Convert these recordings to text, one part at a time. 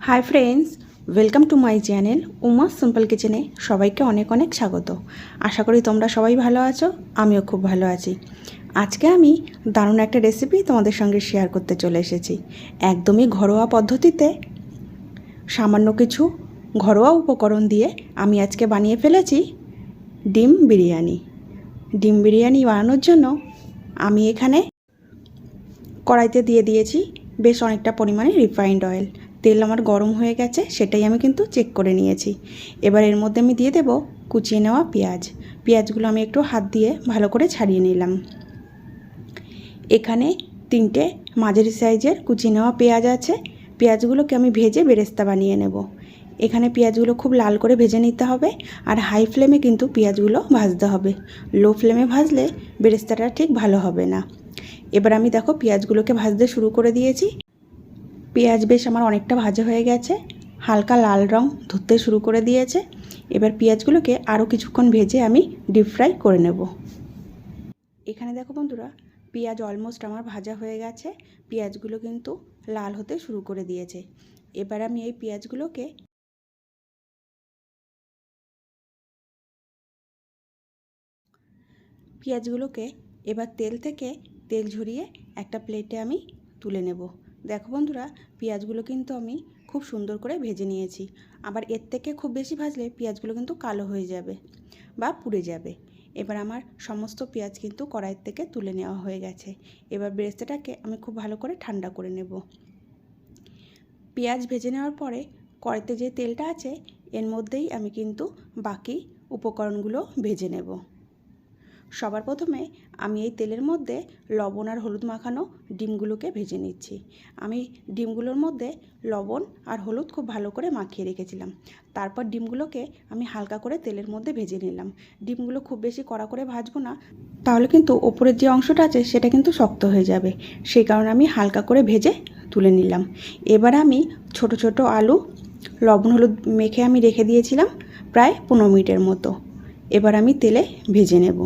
Hi friends welcome to my channel Uma simple কিচেনে সবাইকে অনেক অনেক স্বাগত। আশা করি তোমরা সবাই ভালো আছো, আমিও খুব ভালো আছি। আজকে আমি দারুণ একটা রেসিপি তোমাদের সঙ্গে শেয়ার করতে চলে এসেছি। একদমই ঘরোয়া পদ্ধতিতে সামান্য কিছু ঘরোয়া উপকরণ দিয়ে আমি আজকে বানিয়ে ফেলেছি ডিম বিরিয়ানি। ডিম বিরিয়ানি বানানোর জন্য আমি এখানে কড়াইতে দিয়ে দিয়েছি বেশ অনেকটা পরিমাণে রিফাইন্ড অয়েল তেল আমার গরম হয়ে গেছে, সেটাই আমি কিন্তু চেক করে নিয়েছি। এবার এর মধ্যে আমি দিয়ে দেব কুচিয়ে নেওয়া পেঁয়াজ। পেঁয়াজগুলো আমি একটু হাত দিয়ে ভালো করে ছাড়িয়ে নিলাম। এখানে তিনটে মাঝারি সাইজের কুচিয়ে নেওয়া পেঁয়াজ আছে। পেঁয়াজগুলোকে আমি ভেজে বেরেস্তা বানিয়ে নেব। এখানে পেঁয়াজগুলো খুব লাল করে ভেজে নিতে হবে আর হাই ফ্লেমে কিন্তু পেঁয়াজগুলো ভাজতে হবে। লো ফ্লেমে ভাজলে বেরেস্তাটা ঠিক ভালো হবে না। এবার আমি দেখো পেঁয়াজগুলোকে ভাজতে শুরু করে দিয়েছি। পেঁয়াজ বেশ আমার অনেকটা ভাজা হয়ে গেছে, হালকা লাল রং ধরতে শুরু করে দিয়েছে। এবার পেঁয়াজগুলোকে আরও কিছুক্ষণ ভেজে আমি ডিপ ফ্রাই করে নেব। এখানে দেখো বন্ধুরা, পেঁয়াজ অলমোস্ট আমার ভাজা হয়ে গেছে, পেঁয়াজগুলো কিন্তু লাল হতে শুরু করে দিয়েছে। এবার আমি এই পেঁয়াজগুলোকে পেঁয়াজগুলোকে এবার তেল থেকে তেল ঝরিয়ে একটা প্লেটে আমি তুলে নেব। দেখো বন্ধুরা, পেঁয়াজগুলো কিন্তু আমি খুব সুন্দর করে ভেজে নিয়েছি। আবার এর থেকে খুব বেশি ভাজলে পেঁয়াজগুলো কিন্তু কালো হয়ে যাবে বা পুড়ে যাবে। এবার আমার সমস্ত পেঁয়াজ কিন্তু কড়াইয়ের থেকে তুলে নেওয়া হয়ে গেছে। এবার বেরেস্তাটাকে আমি খুব ভালো করে ঠান্ডা করে নেব। পেঁয়াজ ভেজে নেওয়ার পরে কড়াইতে যে তেলটা আছে, এর মধ্যেই আমি কিন্তু বাকি উপকরণগুলো ভেজে নেব। সবার প্রথমে আমি এই তেলের মধ্যে লবণ আর হলুদ মাখানো ডিমগুলোকে ভেজে নিচ্ছি। আমি ডিমগুলোর মধ্যে লবণ আর হলুদ খুব ভালো করে মাখিয়ে রেখেছিলাম। তারপর ডিমগুলোকে আমি হালকা করে তেলের মধ্যে ভেজে নিলাম। ডিমগুলো খুব বেশি কড়া করে ভাজবো না, তাহলে কিন্তু ওপরের যে অংশটা আছে সেটা কিন্তু শক্ত হয়ে যাবে। সেই কারণে আমি হালকা করে ভেজে তুলে নিলাম। এবার আমি ছোট ছোট আলু লবণ, হলুদ মেখে আমি রেখে দিয়েছিলাম প্রায় পনেরো মিনিটের মতো। এবার আমি তেলে ভেজে নেব।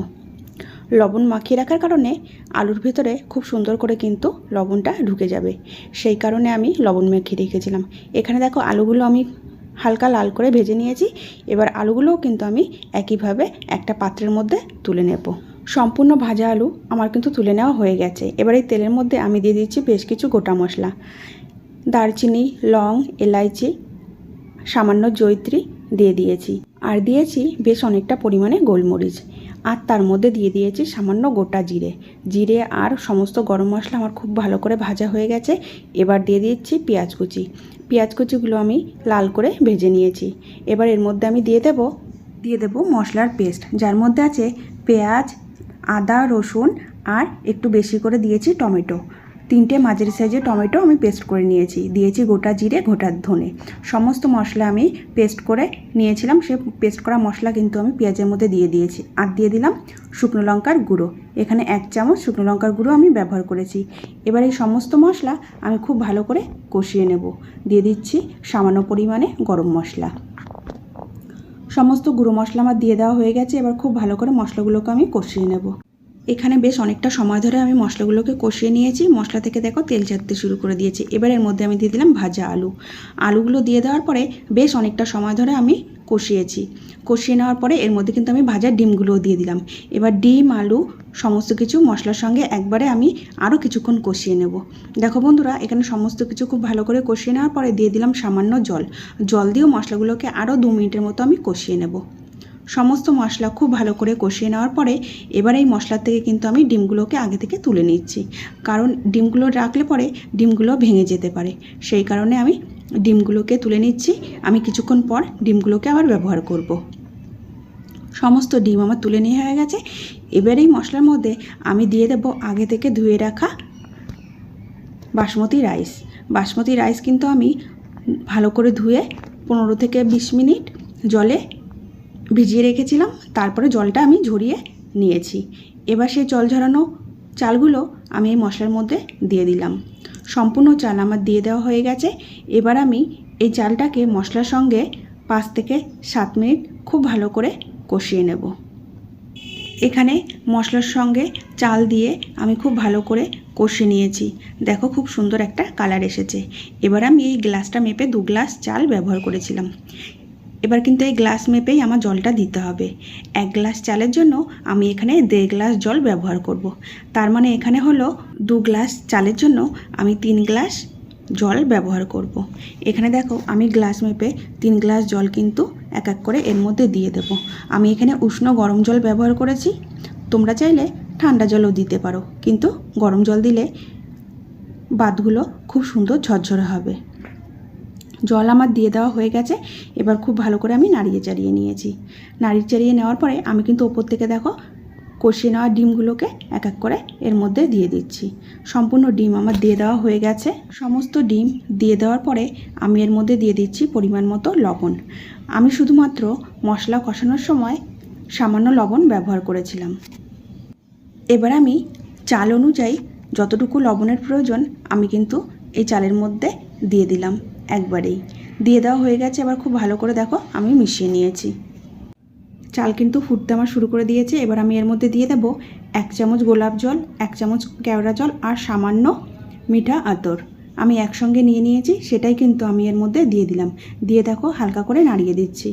লবণ মাখিয়ে রাখার কারণে আলুর ভেতরে খুব সুন্দর করে কিন্তু লবণটা ঢুকে যাবে। সেই কারণে আমি লবণ মাখিয়ে রেখেছিলাম। এখানে দেখো আলুগুলো আমি হালকা লাল করে ভেজে নিয়েছি। এবার আলুগুলোও কিন্তু আমি একইভাবে একটা পাত্রের মধ্যে তুলে নেব। সম্পূর্ণ ভাজা আলু আমার কিন্তু তুলে নেওয়া হয়ে গেছে। এবার এই তেলের মধ্যে আমি দিয়ে দিচ্ছি বেশ কিছু গোটা মশলা। দারচিনি, লং, এলাইচি, সামান্য জৈত্রী দিয়ে দিয়েছি। আর দিয়েছি বেশ অনেকটা পরিমাণে গোলমরিচ। আর তার মধ্যে দিয়ে দিয়েছি সামান্য গোটা জিরে। জিরে আর সমস্ত গরম মশলা আমার খুব ভালো করে ভাজা হয়ে গেছে। এবার দিয়ে দিয়েছি পেঁয়াজ কুচি। পেঁয়াজ কুচিগুলো আমি লাল করে ভেজে নিয়েছি। এবার এর মধ্যে আমি দিয়ে দেব দিয়ে দেব মশলার পেস্ট, যার মধ্যে আছে পেঁয়াজ, আদা, রসুন আর একটু বেশি করে দিয়েছি টমেটো। তিনটে মাঝারি সাইজে টমেটো আমি পেস্ট করে নিয়েছি। দিয়েছি গোটা জিরে, গোটা ধনে। সমস্ত মশলা আমি পেস্ট করে নিয়েছিলাম। সে পেস্ট করা মশলা কিন্তু আমি পেঁয়াজের মধ্যে দিয়ে দিয়েছি। আর দিয়ে দিলাম শুকনো লঙ্কার গুঁড়ো। এখানে এক চামচ শুকনো লঙ্কার গুঁড়ো আমি ব্যবহার করেছি। এবার এই সমস্ত মশলা আমি খুব ভালো করে কষিয়ে নেব। দিয়ে দিচ্ছি সামান্য পরিমাণে গরম মশলা। সমস্ত গুঁড়ো মশলা আমার দিয়ে দেওয়া হয়ে গেছে। এবার খুব ভালো করে মশলাগুলোকে আমি কষিয়ে নেব। এখানে বেশ অনেকটা সময় ধরে আমি মশলাগুলোকে কষিয়ে নিয়েছি। মশলা থেকে দেখো তেল ছাড়তে শুরু করে দিয়েছি। এবার এর মধ্যে আমি দিয়ে দিলাম ভাজা আলু। আলুগুলো দিয়ে দেওয়ার পরে বেশ অনেকটা সময় ধরে আমি কষিয়েছি। কষিয়ে নেওয়ার পরে এর মধ্যে কিন্তু আমি ভাজা ডিমগুলোও দিয়ে দিলাম। এবার ডিম, আলু সমস্ত কিছু মশলার সঙ্গে একবারে আমি আরও কিছুক্ষণ কষিয়ে নেব। দেখো বন্ধুরা, এখানে সমস্ত কিছু খুব ভালো করে কষিয়ে নেওয়ার পরে দিয়ে দিলাম সামান্য জল। জল দিয়েও মশলাগুলোকে আরও দু মিনিটের মতো আমি কষিয়ে নেব। সমস্ত মশলা খুব ভালো করে কষিয়ে নেওয়ার পরে এবার এই মশলার থেকে কিন্তু আমি ডিমগুলোকে আগে থেকে তুলে নিচ্ছি। কারণ ডিমগুলো রাখলে পরে ডিমগুলো ভেঙে যেতে পারে। সেই কারণে আমি ডিমগুলোকে তুলে নিচ্ছি। আমি কিছুক্ষণ পর ডিমগুলোকে আবার ব্যবহার করব। সমস্ত ডিম আমার তুলে নিয়ে হয়ে গেছে। এবার এই মশলার মধ্যে আমি দিয়ে দেবো আগে থেকে ধুয়ে রাখা বাসমতি রাইস। বাসমতি রাইস কিন্তু আমি ভালো করে ধুয়ে পনেরো থেকে বিশ মিনিট জলে ভিজিয়ে রেখেছিলাম, তারপরে জলটা আমি ঝরিয়ে নিয়েছি। এবার সেই জল ঝরানো চালগুলো আমি এই মশলার মধ্যে দিয়ে দিলাম। সম্পূর্ণ চাল আমার দিয়ে দেওয়া হয়ে গেছে। এবার আমি এই চালটাকে মশলার সঙ্গে পাঁচ থেকে সাত মিনিট খুব ভালো করে কষিয়ে নেব। এখানে মশলার সঙ্গে চাল দিয়ে আমি খুব ভালো করে কষিয়ে নিয়েছি। দেখো খুব সুন্দর একটা কালার এসেছে। এবার আমি এই গ্লাসটা মেপে দু গ্লাস চাল ব্যবহার করেছিলাম। এবার কিন্তু এই গ্লাস মেপেই আমার জলটা দিতে হবে। এক গ্লাস চালের জন্য আমি এখানে দেড় গ্লাস জল ব্যবহার করব। তার মানে এখানে হলো দু গ্লাস চালের জন্য আমি তিন গ্লাস জল ব্যবহার করব। এখানে দেখো আমি গ্লাস মেপে তিন গ্লাস জল কিন্তু এক এক করে এর মধ্যে দিয়ে দেব। আমি এখানে উষ্ণ গরম জল ব্যবহার করেছি। তোমরা চাইলে ঠান্ডা জলও দিতে পারো। কিন্তু গরম জল দিলে বাতগুলো খুব সুন্দর ঝরঝরে হবে। জল আমার দিয়ে দেওয়া হয়ে গেছে, এবার খুব ভালো করে আমি নাড়িয়ে চাড়িয়ে নিয়েছি। নাড়িয়ে চাড়িয়ে নেওয়ার পরে আমি কিন্তু ওপর থেকে দেখো, কষিয়ে নেওয়া ডিমগুলোকে এক এক করে এর মধ্যে দিয়ে দিচ্ছি। সম্পূর্ণ ডিম আমার দিয়ে দেওয়া হয়ে গেছে। সমস্ত ডিম দিয়ে দেওয়ার পরে আমি এর মধ্যে দিয়ে দিচ্ছি পরিমাণ মতো লবণ। আমি শুধুমাত্র মশলা কষানোর সময় সামান্য লবণ ব্যবহার করেছিলাম। এবার আমি চাল অনুযায়ী যতটুকু লবণের প্রয়োজন আমি কিন্তু এই চালের মধ্যে দিয়ে দিলাম। একবারেই। দিয়ে দেওয়া হয়ে গেছে, এবার খুব ভালো করে দেখো আমি মিশিয়ে নিয়েছি। চাল কিন্তু ফুটতে আমার শুরু করে দিয়েছে, এবার আমি এর মধ্যে দিয়ে দেবো এক চামচ গোলাপ জল, এক চামচ কেওড়া জল আর সামান্য মিঠা আতর। আমি একসঙ্গে নিয়ে নিয়েছি, সেটাই কিন্তু আমি এর মধ্যে দিয়ে দিলাম। দিয়ে দেখো, হালকা করে নাড়িয়ে দিচ্ছি।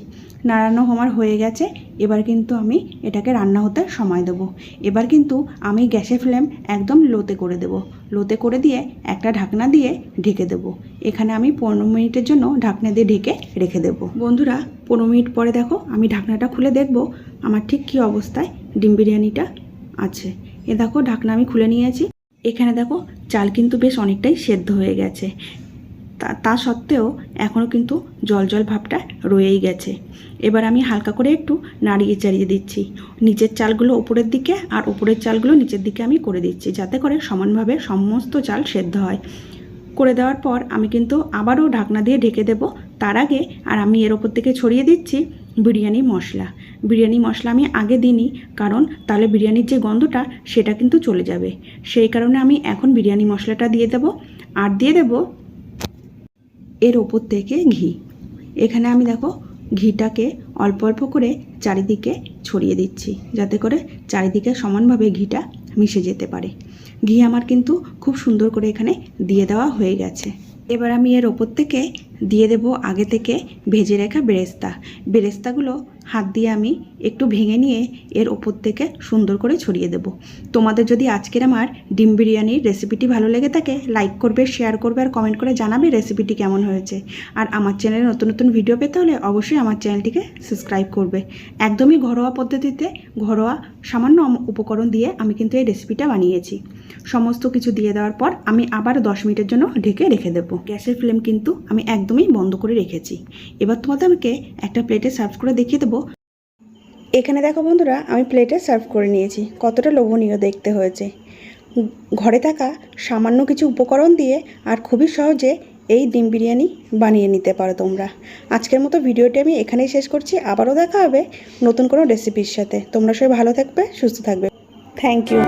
নাড়ানো আমার হয়ে গেছে, এবার কিন্তু আমি এটাকে রান্না হতে সময় দেবো। এবার কিন্তু আমি গ্যাসের ফ্লেম একদম লোতে করে দেবো। লোতে করে দিয়ে একটা ঢাকনা দিয়ে ঢেকে দেবো। এখানে আমি পনেরো মিনিটের জন্য ঢাকনা দিয়ে ঢেকে রেখে দেবো। বন্ধুরা, পনেরো মিনিট পরে দেখো, আমি ঢাকনাটা খুলে দেখব, আমার ঠিক কী অবস্থায় ডিম বিরিয়ানিটা আছে। এ দেখো, ঢাকনা আমি খুলে নিয়েছি। এখানে দেখো চাল কিন্তু বেশ অনেকটাই সেদ্ধ হয়ে গেছে। তা সত্ত্বেও এখনও কিন্তু জল জল ভাবটা রয়েই গেছে। এবার আমি হালকা করে একটু নাড়িয়ে চাড়িয়ে দিচ্ছি। নিচের চালগুলো ওপরের দিকে আর ওপরের চালগুলো নিচের দিকে আমি করে দিচ্ছি, যাতে করে সমানভাবে সমস্ত চাল সেদ্ধ হয়। করে দেওয়ার পর আমি কিন্তু আবারও ঢাকনা দিয়ে ঢেকে দেব। তার আগে আর আমি এর ওপর থেকে ছড়িয়ে দিচ্ছি বিরিয়ানি মশলা। বিরিয়ানি মশলা আমি আগে দিইনি, কারণ তাহলে বিরিয়ানির যে গন্ধটা, সেটা কিন্তু চলে যাবে। সেই কারণে আমি এখন বিরিয়ানি মশলাটা দিয়ে দেব। আর দিয়ে দেব এর ওপর থেকে ঘি। এখানে আমি দেখো ঘিটাকে অল্প অল্প করে চারিদিকে ছড়িয়ে দিচ্ছি, যাতে করে চারিদিকে সমানভাবে ঘিটা মিশে যেতে পারে। ঘি আমার কিন্তু খুব সুন্দর করে এখানে দিয়ে দেওয়া হয়ে গেছে। এবার আমি এর ওপর থেকে দিয়ে দেব আগে থেকে ভেজে রাখা বেরেস্তা। বেরেস্তাগুলো হাত দিয়ে আমি একটু ভেঙে নিয়ে এর ওপর থেকে সুন্দর করে ছড়িয়ে দেব। তোমাদের যদি আজকের আমার ডিম বিরিয়ানির রেসিপিটি ভালো লেগে থাকে লাইক করবে শেয়ার করবে আর কমেন্ট করে জানাবে রেসিপিটি কেমন হয়েছে। আর আমার চ্যানেলে নতুন নতুন ভিডিও পেতে হলে অবশ্যই আমার চ্যানেলটিকে সাবস্ক্রাইব করবে। একদমই ঘরোয়া পদ্ধতিতে ঘরোয়া সামান্য উপকরণ দিয়ে আমি কিন্তু এই রেসিপিটা বানিয়েছি। সমস্ত কিছু দিয়ে দেওয়ার পর আমি আবার দশ মিনিটের জন্য ঢেকে রেখে দেবো। গ্যাসের ফ্লেম কিন্তু আমি একদমই বন্ধ করে রেখেছি। এবার তোমাদেরকে একটা প্লেটে সার্ভ করে দেখিয়ে দেবো এখানে দেখো বন্ধুরা, আমি প্লেটে সার্ভ করে নিয়েছি। কতটা লোভনীয় দেখতে হয়েছে। ঘরে থাকা সামান্য কিছু উপকরণ দিয়ে আর খুবই সহজে এই ডিম বিরিয়ানি বানিয়ে নিতে পারো তোমরা। আজকের মতো ভিডিওটি আমি এখানেই শেষ করছি। আবারও দেখা হবে নতুন কোনো রেসিপির সাথে। তোমরা সবাই ভালো থাকবে, সুস্থ থাকবে। Thank you